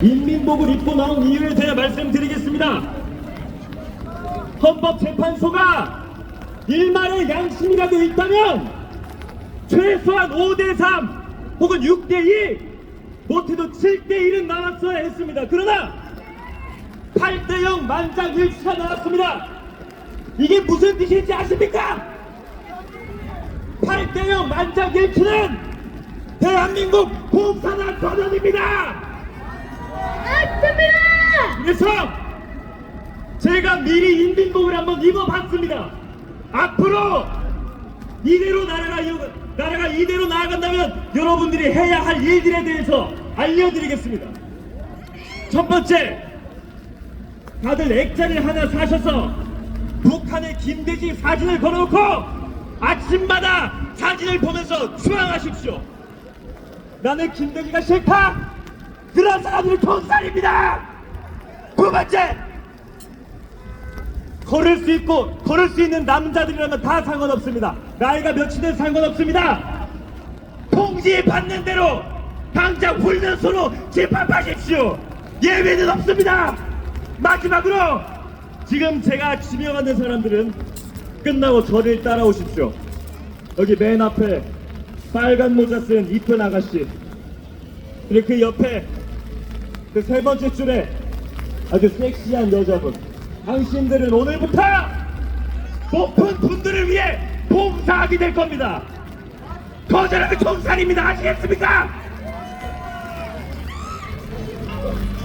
인민복을 입고 나온 이유에 대해 말씀드리겠습니다. 헌법재판소가 일말의 양심이라도 있다면 최소한 5대3 혹은 6대2 못해도 7대1은 나왔어야 했습니다. 그러나 8대0 만장일치가 나왔습니다. 이게 무슨 뜻인지 아십니까? 8대0 만장일치는 대한민국 공산화 선언입니다. 그래서 제가 미리 인민복을 한번 입어봤습니다. 앞으로 이대로 나라가 나라가 이대로 나아간다면 여러분들이 해야 할 일들에 대해서 알려드리겠습니다. 첫 번째, 다들 액자를 하나 사셔서 북한의 김대중 사진을 걸어놓고 아침마다 사진을 보면서 추앙하십시오. 나는 김대중가 싫다. 그런 사람들은 돈살입니다. 두 번째, 걸을 수 있고 걸을 수 있는 남자들이라면 다 상관없습니다. 나이가 몇이든 상관없습니다. 통지 받는 대로 당장 훌는 손으로 집합하십시오. 예외는 없습니다. 마지막으로 지금 제가 지명하는 사람들은 끝나고 저를 따라오십시오. 여기 맨 앞에 빨간 모자 쓴 이쁜 아가씨 그리고 그 옆에 그 세 번째 줄에 아주 섹시한 여자분. 당신들은 오늘부터 높은 분들을 위해 봉사하게 될 겁니다. 거절하면 총살입니다. 아시겠습니까?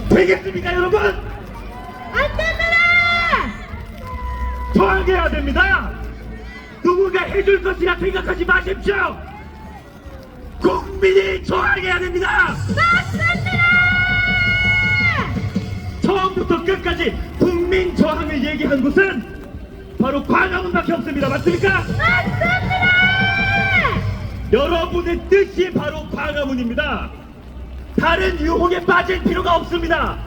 되겠습니까, 여러분? 안 됩니다! 저항해야 됩니다. 누군가 해줄 것이라 생각하지 마십시오. 국민이 저항해야 됩니다. 맞습니다! 처음부터 끝까지 국민 저항을 얘기한 곳은 바로 광화문밖에 없습니다. 맞습니까? 맞습니다! 여러분의 뜻이 바로 광화문입니다. 다른 유혹에 빠질 필요가 없습니다.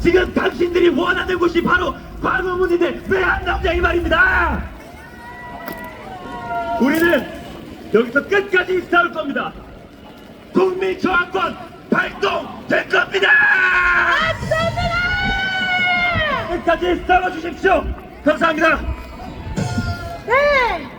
지금 당신들이 원하는 곳이 바로 광화문인데 왜 안 나오냐 이 말입니다. 우리는 여기서 끝까지 싸울 겁니다. 국민 저항권 발동될 겁니다. 맞습니다! 끝까지 싸워주십시오. 감사합니다. 네!